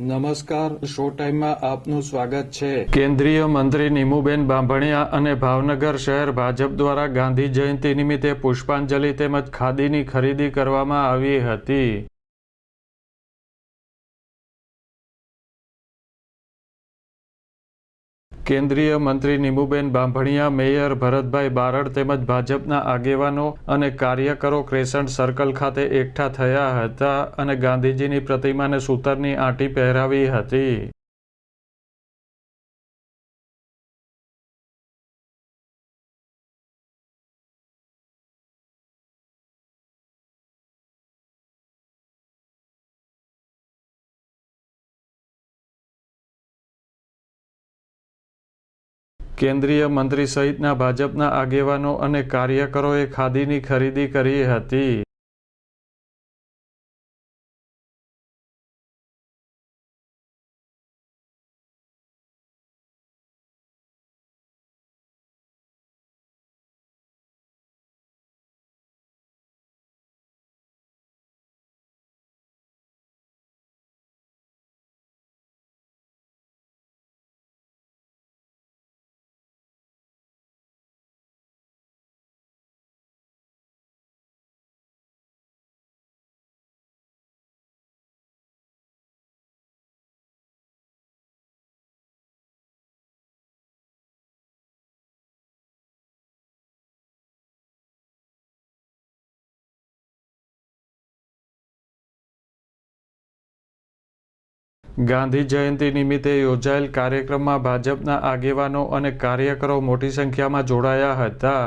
નમસ્કાર, શો ટાઈમમાં આપનું સ્વાગત છે. કેન્દ્રીય મંત્રી નીમુબેન બાંભણિયા અને ભાવનગર શહેર ભાજપ દ્વારા ગાંધી જયંતિ નિમિત્તે પુષ્પાંજલિ તેમજ ખાદીની ખરીદી કરવામાં આવી હતી. કેન્દ્રીય મંત્રી નીમુબેન બાંભણિયા, મેયર ભરતભાઈ બારડ તેમજ ભાજપના આગેવાનો અને કાર્યકરો ક્રેસન્ટ સર્કલ ખાતે એકઠા થયા હતા અને ગાંધીજીની પ્રતિમાને સૂતરની આંટી પહેરાવી હતી. કેન્દ્રીય મંત્રી સહિતના ભાજપના આગેવાનો અને કાર્યકરોએ ખાદીની ખરીદી કરી હતી. ગાંધી જયંતિ નિમિત્તે યોજાયેલ કાર્યક્રમમાં ભાજપના આગેવાનો અને કાર્યકરો મોટી સંખ્યામાં જોડાયા હતા.